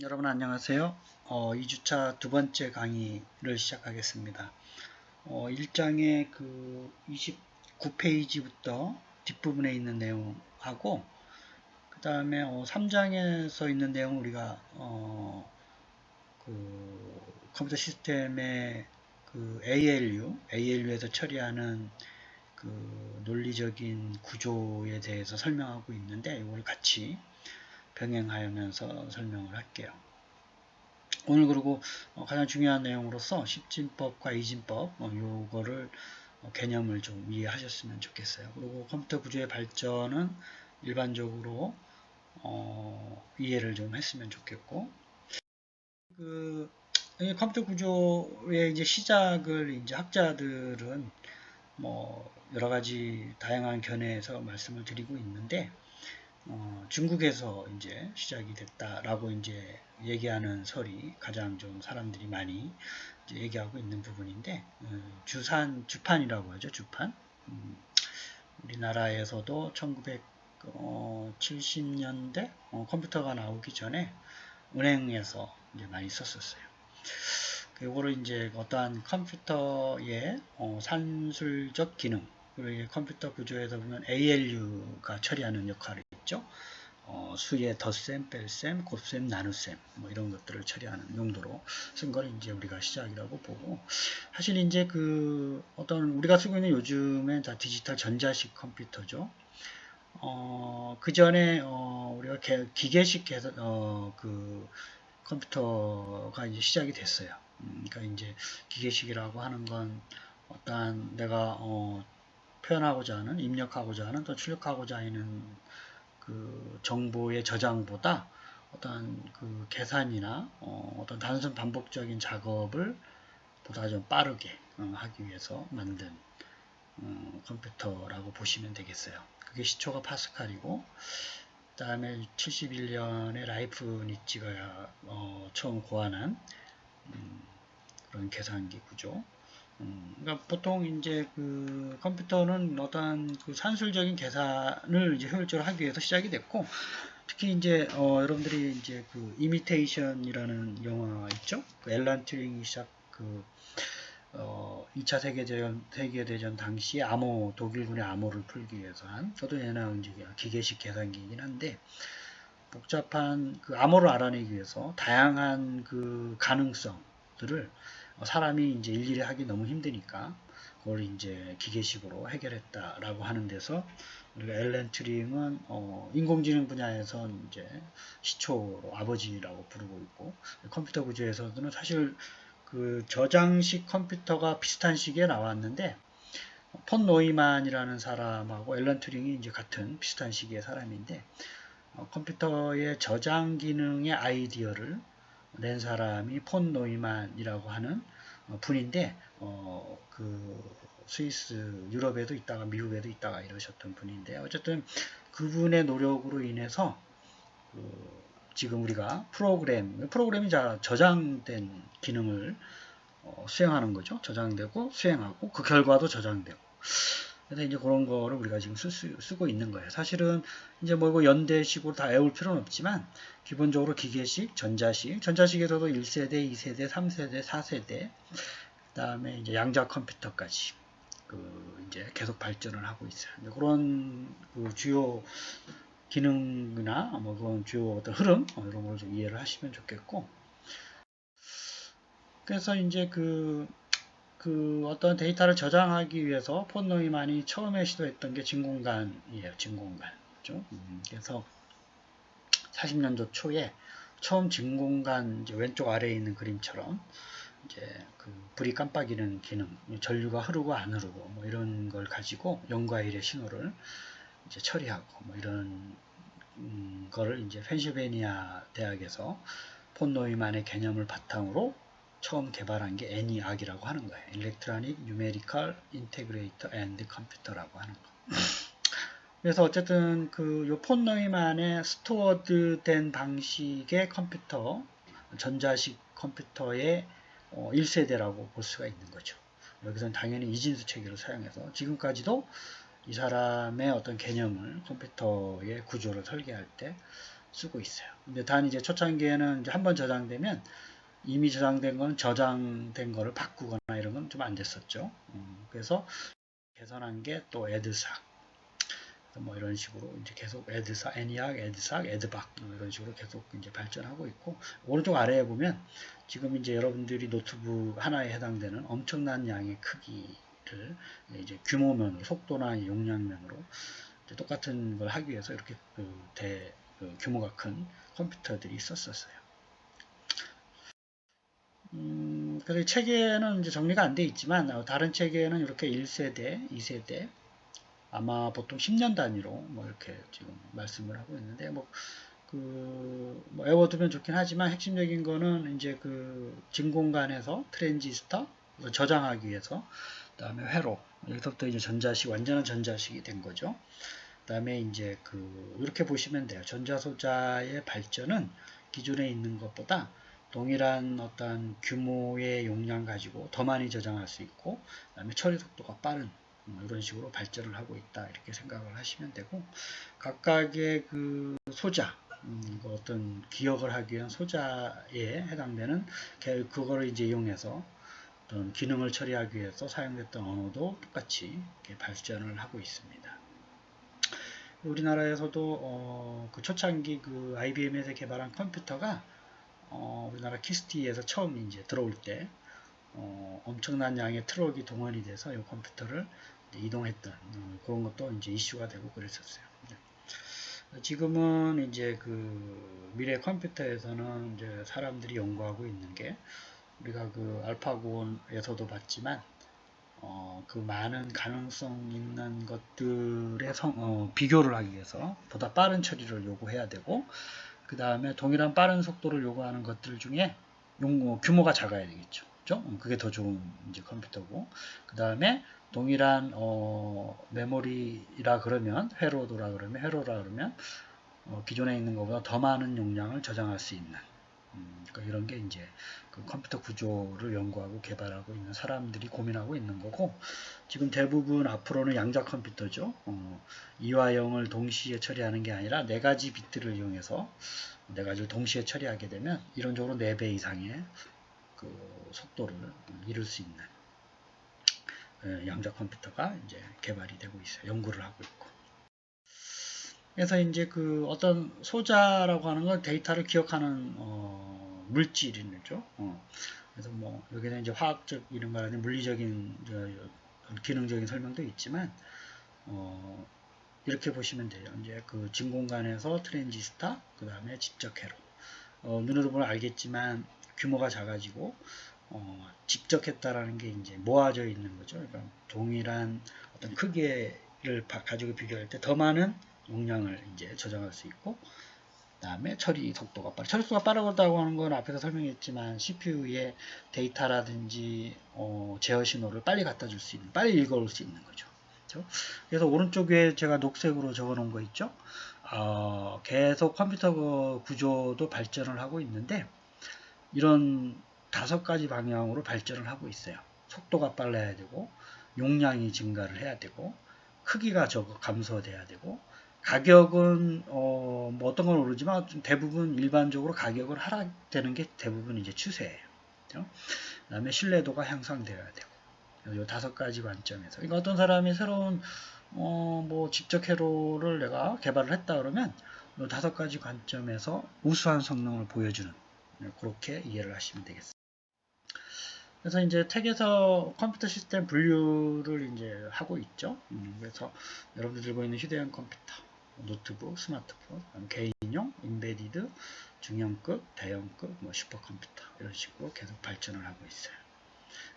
여러분 안녕하세요. 어, 2주차 두 번째 강의를 시작하겠습니다. 어, 1장의 그 29페이지부터 뒷부분에 있는 내용하고 그 다음에 어, 3장에서 있는 내용 우리가 어, 그 컴퓨터 시스템의 그 ALU, ALU에서 처리하는 그 논리적인 구조에 대해서 설명하고 있는데 이걸 같이 병행하면서 설명을 할게요. 오늘 그리고 어, 가장 중요한 내용으로서 십진법과 이진법 어, 요거를 어, 개념을 좀 이해하셨으면 좋겠어요. 그리고 컴퓨터 구조의 발전은 일반적으로 어, 이해를 좀 했으면 좋겠고 그 컴퓨터 구조의 이제 시작을 이제 학자들은 뭐 여러 가지 다양한 견해에서 말씀을 드리고 있는데 어, 중국에서 이제 시작이 됐다라고 이제 얘기하는 설이 가장 좀 사람들이 많이 얘기하고 있는 부분인데 어, 주산 주판이라고 하죠 주판 음, 우리나라에서도 1970년대 어, 컴퓨터가 나오기 전에 은행에서 이제 많이 썼었어요. 이거를 이제 어떠한 컴퓨터의 어, 산술적 기능 그리고 컴퓨터 구조에서 보면 ALU가 처리하는 역할을 있죠. 어, 수의 덧셈, 뺄셈, 곱셈, 나눗셈 뭐 이런 것들을 처리하는 용도로 쓴 걸 이제 우리가 시작이라고 보고 사실 이제 그 어떤 우리가 쓰고 있는 요즘엔 다 디지털 전자식 컴퓨터죠. 어, 그 전에 어, 우리가 개, 기계식 개서, 어, 그 컴퓨터가 이제 시작이 됐어요. 음, 그러니까 이제 기계식이라고 하는 건 어떠한 내가 어, 표현하고자 하는 입력하고자 하는 또 출력하고자 하는 그 정보의 저장보다 어떤 그 계산이나 어, 떤 단순 반복적인 작업을 보다 좀 빠르게 어, 하기 위해서 만든 어, 컴퓨터라고 보시면 되겠어요. 그게 시초가 파스칼이고 그 다음에 71년에 라이프니치가 어, 처음 고안한 음, 그런 계산기 구조 음, 그러니까 보통 이제 그 컴퓨터는 어떠한 그 산술적인 계산을 이제 효율적으로 하기 위해서 시작이 됐고 특히 이제 어, 여러분들이 이제 그 이미테이션이라는 영화 있죠? 그 앨런 튜링이 시작 그 어, 2차 세계대전, 세계대전 당시 암호, 독일군의 암호를 풀기 위해서 한, 저도 예나 이제 기계식 계산기이긴 한데, 복잡한 그 암호를 알아내기 위해서 다양한 그 가능성들을 사람이 이제 일일이 하기 너무 힘드니까 그걸 이제 기계식으로 해결했다라고 하는 데서 우리가 엘렌 튜링은 어 인공지능 분야에서 이제 시초로 아버지라고 부르고 있고 컴퓨터 구조에서는 사실 그 저장식 컴퓨터가 비슷한 시기에 나왔는데 폰 노이만이라는 사람하고 앨런 튜링이 이제 같은 비슷한 시기의 사람인데 어, 컴퓨터의 저장 기능의 아이디어를 낸 사람이 폰 노이만이라고 하는 어, 분인데 어, 그 스위스 유럽에도 있다가 미국에도 있다가 이러셨던 분인데 어쨌든 그분의 노력으로 인해서 그 지금 우리가 프로그램 프로그램이 자 저장된 기능을 어, 수행하는 거죠. 저장되고 수행하고 그 결과도 저장되고 그래서 이제 그런 거를 우리가 지금 쓸 수, 쓰고 있는 거예요. 사실은 이제 뭐 이거 연대식으로 다 외울 필요는 없지만 기본적으로 기계식, 전자식, 전자식에서도 1세대, 2세대, 3세대, 4세대, 그 다음에 이제 양자 컴퓨터까지 그 이제 계속 발전을 하고 있어요. 그런 그 주요 기능이나 뭐 그런 주요 어떤 흐름 뭐 이런 걸 좀 이해를 하시면 좋겠고 그래서 이제 그 그 어떤 데이터를 저장하기 위해서 폰 노이만이 처음에 시도했던 게 진공관이에요. 진공관. 그죠? 음, 그래서 40년도 초에 처음 진공관 왼쪽 아래에 있는 그림처럼 이제 그 불이 깜빡이는 기능, 전류가 흐르고 안 흐르고 뭐 이런 걸 가지고 0과 1의 신호를 이제 처리하고 뭐 이런 음, 거를 이제 펜실베니아 대학에서 폰 노이만의 개념을 바탕으로 처음 개발한 게 ENIAC이라고 하는 거예요. Electronic Numerical Integrator and Computer라고 하는 거. 그래서 어쨌든 그 폰 너이만의 스토어드된 방식의 컴퓨터, 전자식 컴퓨터의 어, 1세대라고 볼 수가 있는 거죠. 여기서는 당연히 이진수 체계를 사용해서 지금까지도 이 사람의 어떤 개념을 컴퓨터의 구조를 설계할 때 쓰고 있어요. 근데 단 이제 초창기에는 한번 저장되면 이미 저장된 건 저장된 거를 바꾸거나 이런 건 좀 안 됐었죠. 음, 그래서 개선한 게 또 에드삭 뭐 이런 식으로 이제 계속 에드삭, 애니악, 에드삭, 에드박 뭐 이런 식으로 계속 이제 발전하고 있고 오른쪽 아래에 보면 지금 이제 여러분들이 노트북 하나에 해당되는 엄청난 양의 크기를 이제 규모면, 속도나 용량면으로 똑같은 걸 하기 위해서 이렇게 그 대, 그 규모가 큰 컴퓨터들이 있었었어요. 음, 그래서 체계는 이제 정리가 안 돼 있지만 어, 다른 체계는 이렇게 1세대, 2세대 아마 보통 10년 단위로 뭐 이렇게 지금 말씀을 하고 있는데 뭐 그, 뭐 외워두면 좋긴 하지만 핵심적인 거는 이제 그 진공관에서 트랜지스터 저장하기 위해서 그 다음에 회로 여기서부터 이제 전자식 완전한 전자식이 된 거죠. 그 다음에 이제 그 이렇게 보시면 돼요. 전자소자의 발전은 기존에 있는 것보다 동일한 어떤 규모의 용량 가지고 더 많이 저장할 수 있고 그 다음에 처리 속도가 빠른 뭐 이런 식으로 발전을 하고 있다 이렇게 생각을 하시면 되고 각각의 그 소자 음, 그 어떤 기억을 하기 위한 소자에 해당되는 그거를 이제 이용해서 어떤 기능을 처리하기 위해서 사용됐던 언어도 똑같이 발전을 하고 있습니다. 우리나라에서도 어, 그 초창기 그 IBM에서 개발한 컴퓨터가 어, 우리나라 키스티에서 처음 이제 들어올 때 어, 엄청난 양의 트럭이 동원이 돼서 이 컴퓨터를 이동했던 어, 그런 것도 이제 이슈가 되고 그랬었어요. 네. 지금은 이제 그 미래 컴퓨터에서는 이제 사람들이 연구하고 있는 게 우리가 그 알파고에서도 봤지만 어, 그 많은 가능성 있는 것들의 성, 어, 비교를 하기 위해서 보다 빠른 처리를 요구해야 되고 그 다음에 동일한 빠른 속도를 요구하는 것들 중에 용, 어, 규모가 작아야 되겠죠. 그죠? 음, 그게 더 좋은 이제 컴퓨터고 그 다음에 동일한 어, 메모리라 그러면 회로도라 그러면 회로라 그러면 어, 기존에 있는 것보다 더 많은 용량을 저장할 수 있는 음, 그러니까 이런 게 이제 그 컴퓨터 구조를 연구하고 개발하고 있는 사람들이 고민하고 있는 거고 지금 대부분 앞으로는 양자 컴퓨터죠. 어, 2와 0을 동시에 처리하는 게 아니라 네 가지 비트를 이용해서 네 가지를 동시에 처리하게 되면 이론적으로 4배 이상의 그 속도를 이룰 수 있는 어, 양자 컴퓨터가 이제 개발이 되고 있어요. 연구를 하고 있고. 그래서 이제 그 어떤 소자라고 하는 건 데이터를 기억하는 어, 물질이죠. 어. 그래서 뭐 여기는 이제 화학적 이런 말하는 물리적인 저, 기능적인 설명도 있지만 어, 이렇게 보시면 돼요. 이제 그 진공관에서 트랜지스터, 그 다음에 집적회로. 어, 눈으로 보면 알겠지만 규모가 작아지고 어, 집적했다라는 게 이제 모아져 있는 거죠. 그러니까 동일한 어떤 크기를 가지고 비교할 때 더 많은 용량을 이제 저장할 수 있고 다음에 처리 속도가 빠르. 처리 속도가 빠르다고 하는 건 앞에서 설명했지만 CPU에 데이터라든지 어, 제어 신호를 빨리 갖다 줄 수 있는, 빨리 읽어올 수 있는 거죠. 그렇죠? 그래서 오른쪽에 제가 녹색으로 적어 놓은 거 있죠. 어, 계속 컴퓨터 구조도 발전을 하고 있는데 이런 다섯 가지 방향으로 발전을 하고 있어요. 속도가 빨라야 되고 용량이 증가를 해야 되고 크기가 적어 감소돼야 되고 가격은 어, 뭐 어떤 건 모르지만 대부분 일반적으로 가격을 하락되는 게 대부분 이제 추세예요. 그렇죠? 그다음에 신뢰도가 향상되어야 되고 이 다섯 가지 관점에서 그러니까 어떤 사람이 새로운 어, 뭐 직접 회로를 내가 개발을 했다 그러면 이 다섯 가지 관점에서 우수한 성능을 보여주는 네, 그렇게 이해를 하시면 되겠습니다. 그래서 이제 택에서 컴퓨터 시스템 분류를 이제 하고 있죠. 음, 그래서 여러분들 들고 있는 휴대용 컴퓨터, 노트북, 스마트폰, 개인용, 인베디드, 중형급, 대형급, 뭐 슈퍼컴퓨터 이런 식으로 계속 발전을 하고 있어요.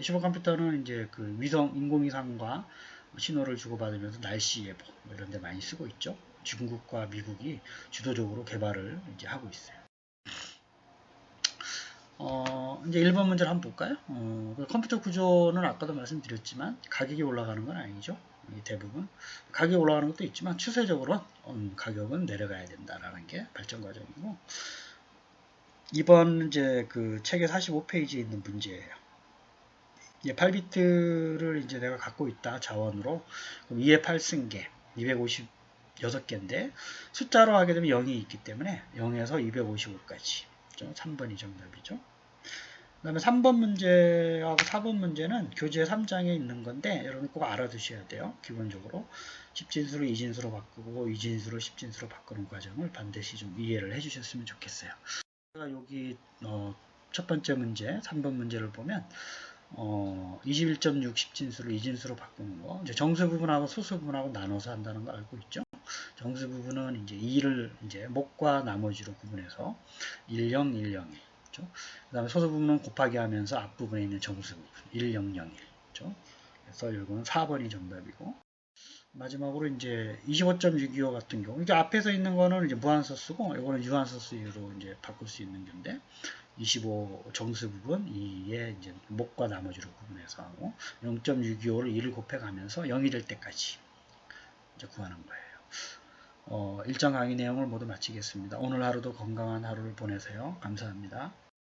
슈퍼컴퓨터는 이제 그 위성 인공위성과 신호를 주고받으면서 날씨 예보 뭐 이런 데 많이 쓰고 있죠. 중국과 미국이 주도적으로 개발을 이제 하고 있어요. 어, 이제 1번 문제를 한번 볼까요? 어, 그 컴퓨터 구조는 아까도 말씀드렸지만 가격이 올라가는 건 아니죠. 대부분 가격이 올라가는 것도 있지만 추세적으로 음, 가격은 내려가야 된다라는 게 발전 과정이고 2번 이제 그 책의 45페이지에 있는 문제예요. 8비트를 이제 내가 갖고 있다 자원으로 그럼 2의 8승계 250 6개인데 숫자로 하게 되면 0이 있기 때문에 0에서 255까지 3번이 정답이죠. 그 다음에 3번 문제하고 4번 문제는 교재 3장에 있는 건데 여러분 꼭 알아두셔야 돼요. 기본적으로 10진수를 2진수로 바꾸고 2진수를 10진수로 바꾸는 과정을 반드시 좀 이해를 해주셨으면 좋겠어요. 제가 여기 어, 첫 번째 문제 3번 문제를 보면 어, 21.6 10진수를 2진수로 바꾸는 거 이제 정수 부분하고 소수 부분하고 나눠서 한다는 거 알고 있죠? 정수 부분은 이제 2를 이제 목과 나머지로 구분해서 10, 10, 1. 그렇죠? 그 다음에 소수 부분은 곱하기 하면서 앞부분에 있는 정수 부분 1, 0, 0, 1. 그렇죠? 그래서 이거는 4번이 정답이고 마지막으로 이제 25.625 같은 경우 이게 앞에서 있는 거는 이제 무한서 쓰고 이거는 유한서 쓰기로 이제 바꿀 수 있는 건데 25 정수 부분 2의 이제 목과 나머지로 구분해서 하고 0.625를 1을 곱해가면서 0이 될 때까지 이제 구하는 거예요. 어, 일정 강의 내용을 모두 마치겠습니다. 오늘 하루도 건강한 하루를 보내세요. 감사합니다.